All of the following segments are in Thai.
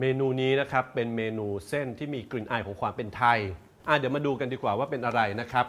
เมนูนี้นะครับเป็นเมนูเส้นที่มีกลิ่นอายของความเป็นไทยอะเดี๋ยวมาดูกันดีกว่าว่าเป็นอะไรนะครับ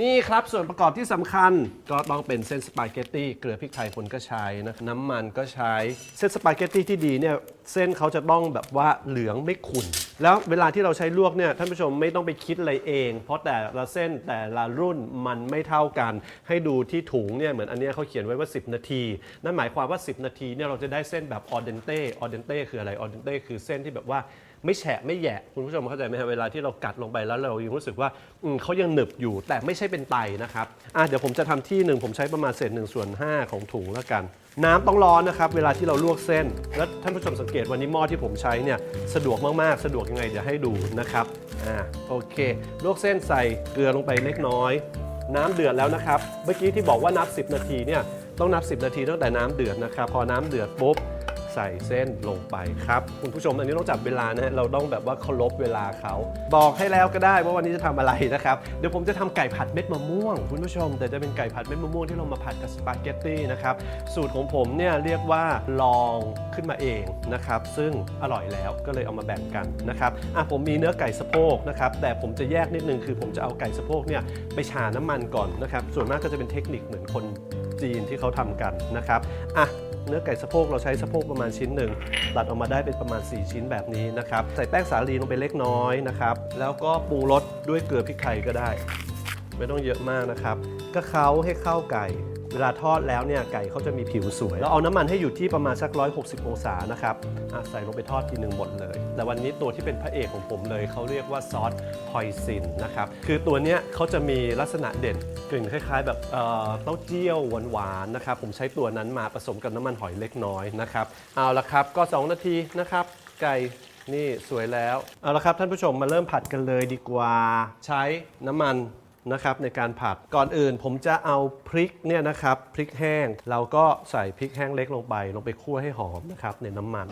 นี่ครับส่วนประกอบที่สำคัญก็ต้องเป็นเส้นสปาเกตตี้เกลือพริกไทยคนก็ใช้นะน้ำมันก็ใช้เส้นสปาเกตตี้ที่ดีเนี่ยเส้นเขาจะต้องแบบว่าเหลืองไม่ขุ่น แล้วเวลาที่เราใช้ลวกเนี่ยท่านผู้ชมไม่ต้องไปคิดอะไรเอง เพราะแต่ละเส้นแต่ละรุ่นมันไม่เท่ากัน ให้ดูที่ถุงเนี่ยเหมือนอันเนี้ยเขาเขียนไว้ว่า 10 นาที นั่นหมายความว่า 10 นาทีเนี่ยเราจะได้เส้นแบบออเดนเต้ออเดนเต้คืออะไรออเดนเต้คือเส้นที่แบบว่าไม่แฉะไม่แหยะคุณผู้ชมเข้าใจไหมครเวลาที่เรากัดลงไปแล้วเรายังรู้สึกว่าอืมเขายังหนึบอยู่แต่ไม่ใช่เป็นไตนะครับอะเดี๋ยวผมจะทำที่หนึ่งผมใช้ประมาณเศษหนึ่งส่วนห้าของถุงแล้วกันน้ำต้องร้อนนะครับ เวลาที่เราลวกเส้น แล้วท่านผู้ชมสังเกตวันนี้หม้อที่ผมใช้เนี่ยสะดวกมาก ๆ สะดวกยังไงเดี๋ยวให้ดูนะครับอ่าโอเค ลวกเส้นใส่เกลือลงไปเล็กน้อย น้ำเดือดแล้วนะครับ เมื่อกี้ที่บอกว่านับ 10 นาทีเนี่ยต้องนับ 10 นาทีตั้งแต่น้ำเดือดนะครับ พอน้ำเดือดปุ๊บ ใส่เส้นลงไปครับ คุณผู้ชมอันนี้ต้องจับเวลานะฮะเราต้องแบบว่าเคารพเวลาเขา บอกให้แล้วก็ได้ว่าวันนี้จะทำอะไรนะครับ เดี๋ยวผมจะทำไก่ผัดเม็ดมะม่วง คุณผู้ชม แต่จะเป็นไก่ผัดเม็ดมะม่วงที่เรามาผัดกับสปาเกตตี้นะครับ สูตรของผมเนี่ยเรียกว่าลองขึ้นมาเองนะครับ ซึ่งอร่อยแล้วก็เลยเอามาแบ่งกันนะครับอะผมมีเนื้อไก่สะโพกนะครับแต่ผมจะแยกนิดนึงคือผมจะเอาไก่สะโพกเนี่ยไปฉาน้ำมันก่อนนะครับส่วนมากก็จะเป็นเทคนิคเหมือนคนจีนที่เขาทำกันนะครับอะ เนื้อไก่สะโพกเราใช้สะโพกประมาณชิ้นหนึ่งตัดออกมาได้เป็นประมาณ 4 ชิ้นแบบนี้นะครับ ใส่แป้งสาลีลงไปเล็กน้อยนะครับ แล้วก็ปรุงรสด้วยเกลือพริกไทยก็ได้ ไม่ต้องเยอะมากนะครับ ก็เคล้าให้เข้าไก่ เวลาทอดแล้วเนี่ยไก่เขาจะมีผิวสวย แล้วเอาน้ำมันให้อยู่ที่ประมาณสัก 160 องศานะครับใส่ลงไปทอดทีหนึ่งหมดเลย แต่วันนี้ตัวที่เป็นพระเอกของผมเลยเขาเรียกว่าซอสฮอยซินนะครับ คือตัวเนี้ยเขาจะมีลักษณะเด่นกลิ่นคล้ายๆ แบบเอ่อเต้าเจี้ยวหวานๆนะครับ ผมใช้ตัวนั้นมาผสมกับน้ำมันหอยเล็กน้อยนะครับ เอาละครับก็ 2 นาทีนะครับ ไก่นี่สวยแล้ว เอาละครับท่านผู้ชมมาเริ่มผัดกันเลยดีกว่า ใช้น้ำมัน นะครับในการผัดก่อนอื่นผมจะเอาพริกเนี่ยนะครับพริกแห้งเราก็ใส่พริกแห้งเล็กลงไป ลงไปคั่วให้หอมนะครับในน้ำมัน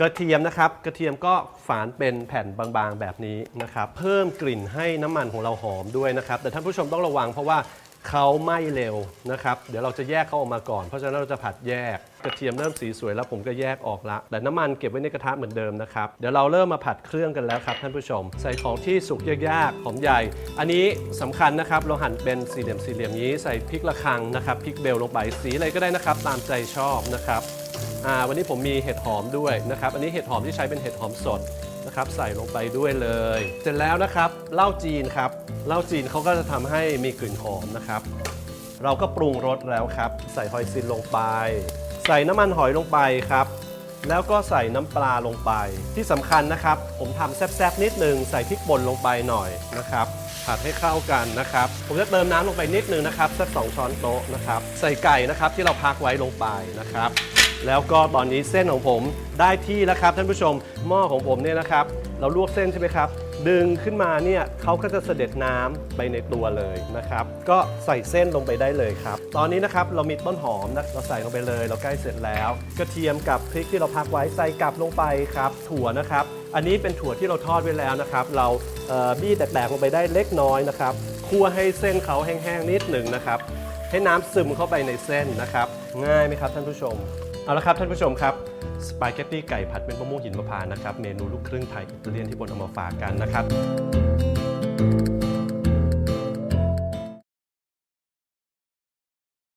กระเทียมนะครับกระเทียมก็ฝานเป็นแผ่นบางๆแบบนี้นะครับเพิ่มกลิ่นให้น้ำมันของเราหอมด้วยนะครับแต่ท่านผู้ชมต้องระวังเพราะว่า เขาไหม้เร็วนะครับ เดี๋ยวเราจะแยกเขาออกมาก่อน เพราะฉะนั้นเราจะผัดแยก กระเทียมเริ่มสีสวยแล้วผมก็แยกออกละ แต่น้ำมันเก็บไว้ในกระทะเหมือนเดิมนะครับ เดี๋ยวเราเริ่มมาผัดเครื่องกันแล้วครับท่านผู้ชม ใส่ของที่สุกยากๆหอมใหญ่ อันนี้สำคัญนะครับ เราหั่นเป็นสี่เหลี่ยมสี่เหลี่ยมนี้ ใส่พริกระคังนะครับพริกเบลลงไป สีอะไรก็ได้นะครับ ตามใจชอบนะครับ อ่า วันนี้ผมมีเห็ดหอมด้วยนะครับ อันนี้เห็ดหอมที่ใช้เป็นเห็ดหอมสด นะครับใส่ลงไปด้วยเลย เสร็จแล้วนะครับเหล้าจีนครับเหล้าจีนเขาก็จะทำให้มีกลิ่นหอมนะครับ เราก็ปรุงรสแล้วครับ ใส่หอยซินลงไป ใส่น้ำมันหอยลงไปครับ แล้วก็ใส่น้ำปลาลงไป ที่สำคัญนะครับ ผมทำแซ่บๆนิดนึงใส่พริกป่นลงไปหน่อยนะครับผัดให้เข้ากันนะครับ ผมจะเติมน้ำลงไปนิดนึงนะครับสักสองช้อนโต๊ะนะครับ ใส่ไก่นะครับที่เราพักไว้ลงไปนะครับ แล้วก็ตอนนี้เส้นของผมได้ที่แล้วครับท่านผู้ชมหม้อของผมเนี่ยนะครับ เราลวกเส้นใช่ไหมครับ ดึงขึ้นมาเนี่ยเขาก็จะเสด็จน้ำไปในตัวเลยนะครับ ก็ใส่เส้นลงไปได้เลยครับ ตอนนี้นะครับเรามีต้นหอมนะเราใส่ลงไปเลย เราใกล้เสร็จแล้ว กระเทียมกับพริกที่เราพักไว้ใส่กลับลงไปครับ ถั่วนะครับ อันนี้เป็นถั่วที่เราทอดไว้แล้วนะครับ เราเบี้แตกๆลงไปได้เล็กน้อยนะครับคั่วให้เส้นเขาแห้งๆนิดหนึ่งนะครับให้น้ำซึมเข้าไปในเส้นนะครับ ง่ายไหมครับท่านผู้ชม เอาละครับท่านผู้ชมครับสปาเกตตี้ไก่ผัดเป็นมะม่วงหินมะพร้าวนะครับเมนูลูกครึ่งไทยอิตาเลียนที่บนเอามาฝากกันนะครับ